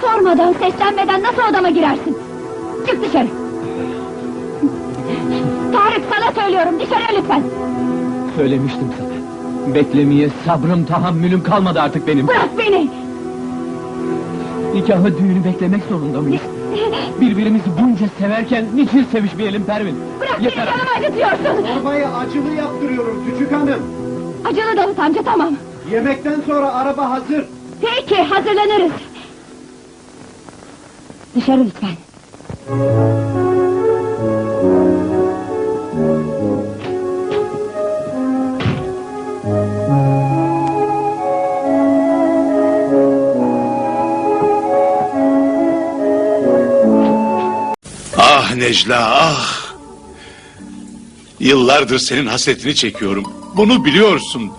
Sormadan, seslenmeden nasıl odama girersin? Çık dışarı. Tarık sana söylüyorum dışarı lütfen. Söylemiştim sana. Beklemeye sabrım tahammülüm kalmadı artık benim. Bırak beni. Nikahı düğünü beklemek zorunda mıyız? Birbirimizi bunca severken niçin sevişmeyelim Pervin? Bırak beni Yeter artık. canımı acıtıyorsun. Arabayı acılı yaptırıyorum küçük hanım. Acılı Davut amca tamam. Yemekten sonra araba hazır. Peki hazırlanırız. Dışarı lütfen. Ah Necla ah! Yıllardır senin hasretini çekiyorum. Bunu biliyorsun.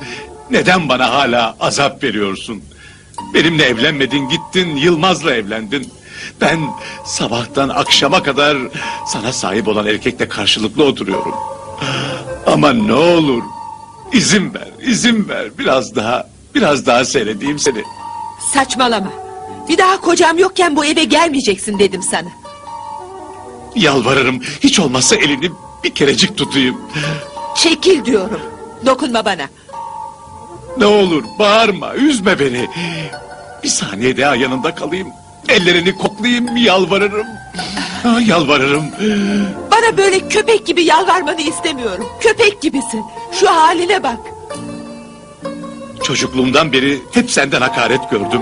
Neden bana hala azap veriyorsun? Benimle evlenmedin gittin Yılmaz'la evlendin. Ben sabahtan akşama kadar sana sahip olan erkekle karşılıklı oturuyorum. Ama ne olur izin ver, izin ver. Biraz daha, biraz daha seyredeyim seni. Saçmalama. Bir daha kocam yokken bu eve gelmeyeceksin dedim sana. Yalvarırım hiç olmazsa elini bir kerecik tutayım. Çekil diyorum. Dokunma bana. Ne olur bağırma, üzme beni. Bir saniye daha yanında kalayım. Ellerini koklayayım, yalvarırım. Ah, yalvarırım. Bana böyle köpek gibi yalvarmanı istemiyorum. Köpek gibisin. Şu haline bak. Çocukluğumdan beri hep senden hakaret gördüm.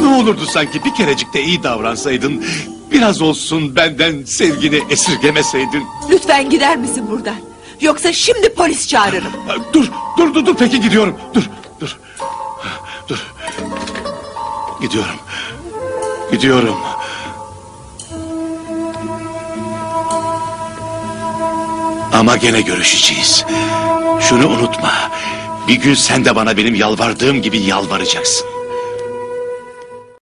Ne olurdu sanki bir kerecik de iyi davransaydın. Biraz olsun benden sevgini esirgemeseydin. Lütfen gider misin buradan? Yoksa şimdi polis çağırırım. Ah, Dur, dur, dur, dur. Peki gidiyorum. Dur. Gidiyorum. Gidiyorum. Ama gene görüşeceğiz. Şunu unutma. Bir gün sen de bana benim yalvardığım gibi yalvaracaksın.